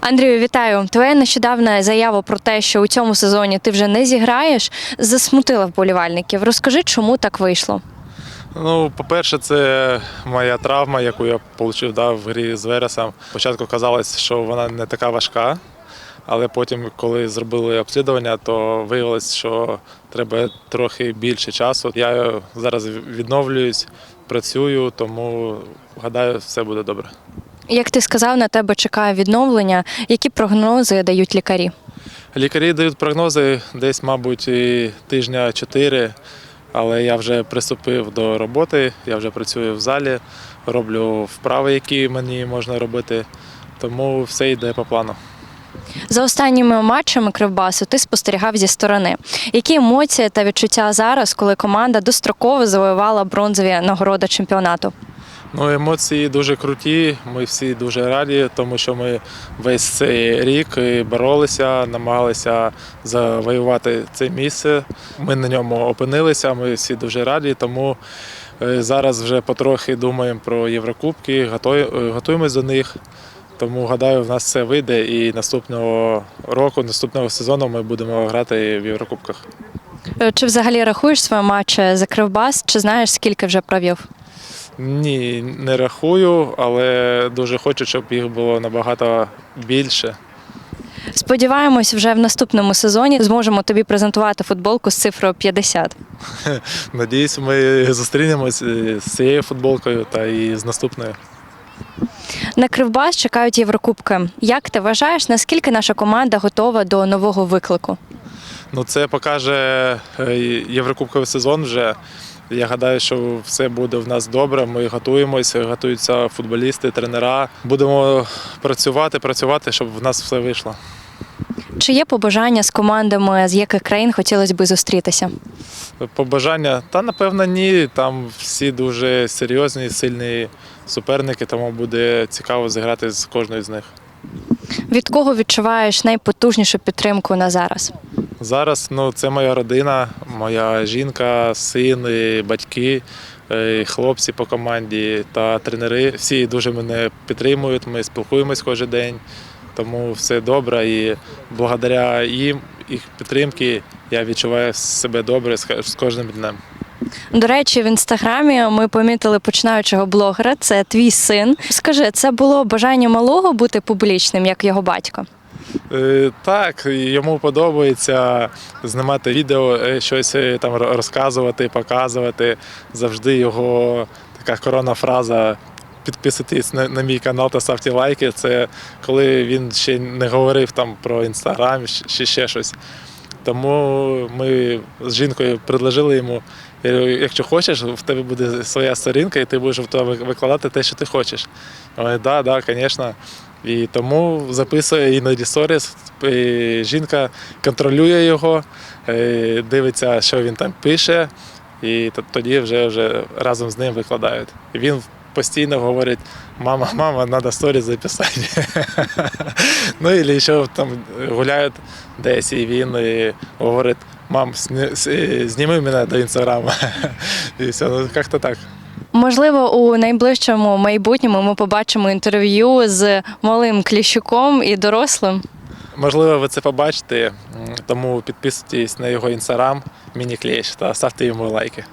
Андрію, вітаю. Твоя нещодавна заява про те, що у цьому сезоні ти вже не зіграєш, засмутила вболівальників. Розкажи, чому так вийшло. Ну, по-перше, це моя травма, яку я отримав да, в грі з Вересом. Спочатку казалось, що вона не така важка, але потім, коли зробили обслідування, то виявилось, що треба трохи більше часу. Я зараз відновлююсь, працюю, тому гадаю, все буде добре. Як ти сказав, на тебе чекає відновлення. Які прогнози дають лікарі? Лікарі дають прогнози десь, мабуть, і тижня чотири, але я вже приступив до роботи, я вже працюю в залі, роблю вправи, які мені можна робити, тому все йде по плану. За останніми матчами Кривбасу ти спостерігав зі сторони. Які емоції та відчуття зараз, коли команда достроково завоювала бронзові нагороди чемпіонату? Ну, емоції дуже круті. Ми всі дуже раді, тому що ми весь цей рік боролися, намагалися завоювати це місце. Ми на ньому опинилися. Ми всі дуже раді. Тому е, зараз вже потрохи думаємо про Єврокубки, е, готуємось до них. Тому гадаю, в нас все вийде, і наступного року, наступного сезону ми будемо грати в Єврокубках. Е, Чи взагалі рахуєш свої матчі за Кривбас? Чи знаєш, скільки вже провів? Ні, не рахую, але дуже хочу, щоб їх було набагато більше. Сподіваємось, вже в наступному сезоні зможемо тобі презентувати футболку з цифрою 50. Надіюсь, ми зустрінемось з цією футболкою та і з наступною. На Кривбас чекають Єврокубки. Як ти вважаєш, наскільки наша команда готова до нового виклику? Ну, це покаже е, Єврокубковий сезон вже. Я гадаю, що все буде в нас добре. Ми готуємося, готуються футболісти, тренера. Будемо працювати, працювати, щоб в нас все вийшло. Чи є побажання з командами, з яких країн хотілося би зустрітися? Побажання, та напевно ні. Там всі дуже серйозні, сильні суперники, тому буде цікаво зіграти з кожною з них. Від кого відчуваєш найпотужнішу підтримку на зараз? Зараз ну, це моя родина, моя жінка, син, і батьки, е, і хлопці по команді та тренери. Всі дуже мене підтримують, ми спілкуємось кожен день, тому все добре. І благодаря їм, їх підтримки, я відчуваю себе добре з з кожним днем. До речі, в інстаграмі ми помітили починаючого блогера. Це твій син. Скажи, це було бажання малого бути публічним, як його батько? Е, Так, йому подобається знімати відео, е, щось е, там розказувати, показувати. Завжди його така коронна фраза. Підписуйтесь на, на мій канал та ставте лайки. Це коли він ще не говорив там про інстаграм чи ще щось. Тому ми з жінкою предложили йому, якщо хочеш, в тебе буде своя сторінка, і ти будеш в тебе викладати те, що ти хочеш. Говорить, да, да, звісно. І тому записує іноді сторіс. Жінка контролює його, е, дивиться, що він там пише, і тоді вже, вже разом з ним викладають. І він постійно говорить: мама, мама, треба сторіс записати. ну і ще там гуляють десь, і він і говорить. Мам, зніми мене до інстаграму. І все, ну як-то так. Можливо, у найближчому майбутньому ми побачимо інтерв'ю з малим Кліщуком і дорослим. Можливо, ви це побачите, тому підписуйтесь на його інстаграм, міні-кліщ та ставте йому лайки.